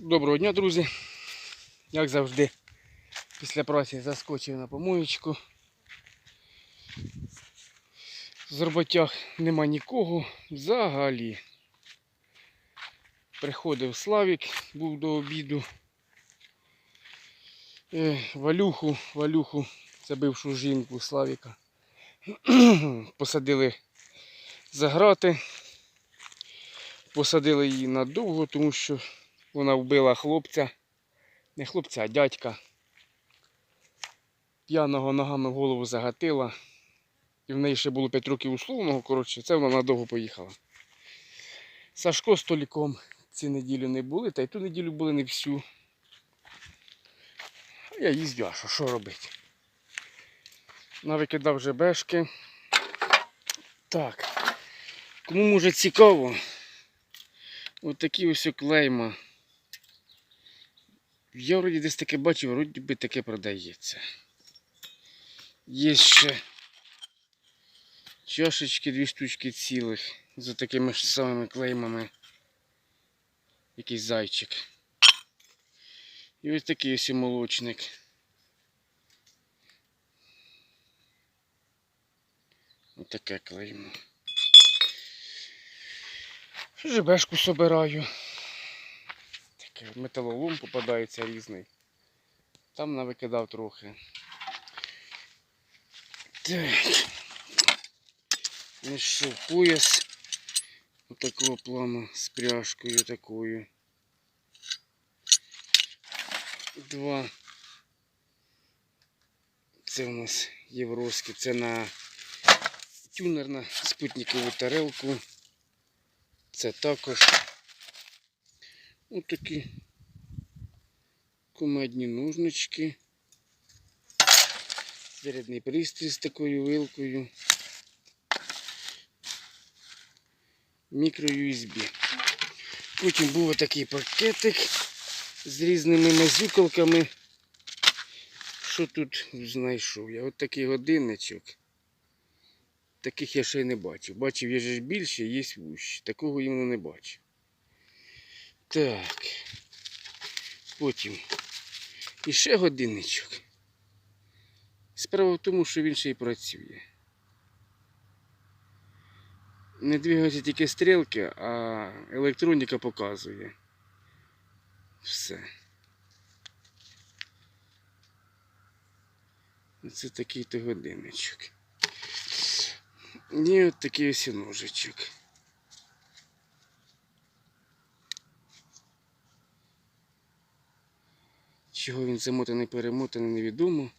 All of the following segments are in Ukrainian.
Доброго дня, друзі. Як завжди, після праці заскочив на помоєчку. З роботях нема нікого взагалі. Приходив Славік, був до обіду. Е, Валюху, Валюху, це бившу жінку Славіка. Посадили заграти. Посадили її надовго, тому що вона вбила хлопця. Не хлопця, а дядька. П'яного ногами в голову загатила. І в неї ще було 5 років условного, коротше, це вона надовго поїхала. Сашко з Толіком ці неділю не були, та й ту неділю були не всю. А я їздю, а що, що робити? Навикидав вже бешки. Так. Кому може цікаво, от такі ось клейма. Я вроді десь таке бачив, вроді би таке продається. Є ще чашечки, дві штучки цілих з такими ж самими клеймами. Якийсь зайчик. І ось такий ось і молочник. Ось таке клеймо. ЖБшку собираю. Металолом попадається різний. Там навикидав трохи. Так. Знайшов пояс отакого плану з пряжкою такою. Два. Це у нас євроські. Це на тюнер на спутникову тарелку. Це також ось такі кумедні ножнички. Зарядний пристрій з такою вилкою. Мікро USB. Потім був такий пакетик з різними мазюкалками. Що тут знайшов? Я от такий годинничок. Таких я ще й не бачив. Бачив, є ж більше, є вущі. Такого іменно не бачив. Так. Потім іще годинничок. Справа в тому, що він ще й працює. Не двигаються тільки стрілки, а електроніка показує. Все. Це такий то годинничок. І от такий ось ножичок. Чого він замотаний, перемотаний, невідомо.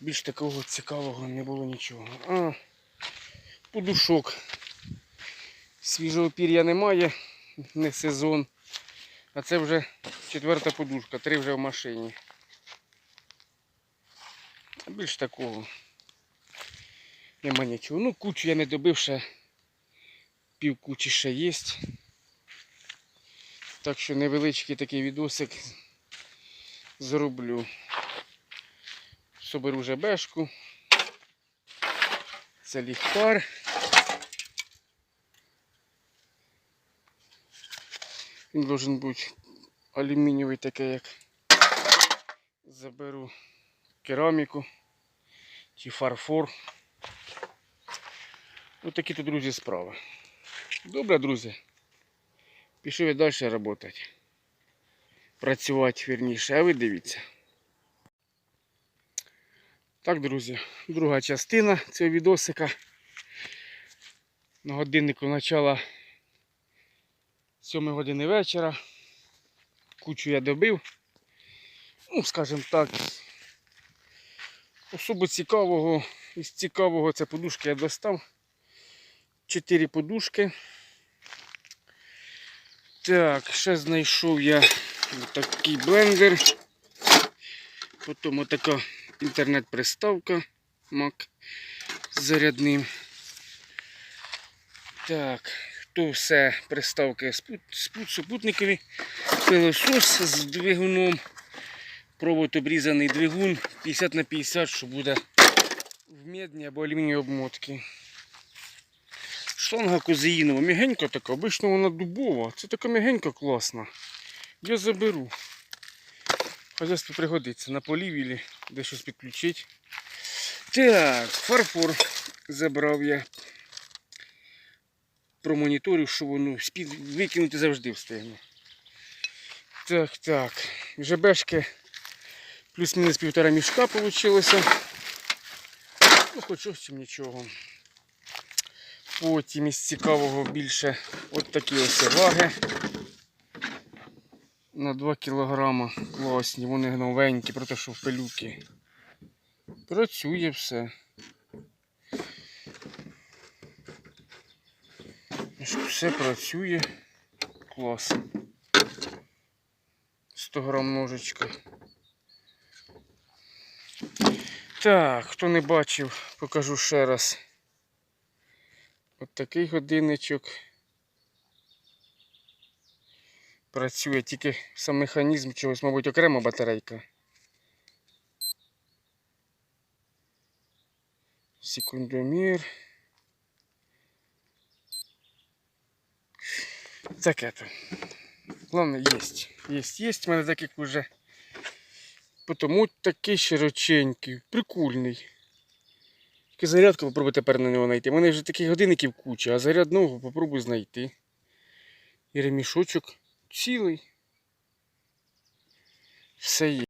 Більш такого цікавого не було нічого. А, подушок. Свіжого пір'я немає, не сезон. А це вже четверта подушка, три вже в машині. Більш такого нема нічого. Ну, кучу я не добив ще. Пів кучі ще є. Так що невеличкий такий відосик зроблю. Соберу жебешку. Це ліхтар. Він должен бути алюмінієвий такий, як заберу кераміку чи фарфор. Ось такі то, друзі, справи. Добре, друзі. Пішов я далі працювати. Працювати вірніше, а ви дивіться. Так, друзі, друга частина цього відосика. На годиннику начала 7 години вечора. Кучу я добив. Ну, скажімо так. Особо цікавого, із цікавого це подушки я достав. Чотири подушки. Так, ще знайшов я такий блендер. Потім отака інтернет-приставка Mac з зарядним. Так, то все приставки супутникові. Пилосос з двигуном. Провод обрізаний двигун 50 на 50, що буде в медні або алюмінієвій обмотки. Штанга козеїнова, м'ягенька така, обично вона дубова. Це така м'ягенька класна. Я заберу. Хазяйство пригодиться на полівілі, де щось підключить. Так, фарфор забрав я. Промоніторив, що воно спід... викинути завжди встигне. Так, так. ЖБшки плюс-мінус півтора мішка вийшло. Ну, хоч ось чим нічого. Потім із цікавого більше от такі ось ваги. На 2 кілограма. Класні, вони новенькі, проте що в пилюки. Працює все. Все працює. Клас. 100 грам ножичка. Так, хто не бачив, покажу ще раз. От такий годинничок. Працює тільки сам механізм чогось, мабуть, окрема батарейка. Секундомір. Таке то. Главное, есть. Есть, есть. У мене таких уже. Потому такий широченький, прикольний. Тільки зарядку попробуй тепер на нього знайти. У мене вже таких годинників куча, а зарядного попробуй знайти. І ремішочок цілий. Все є.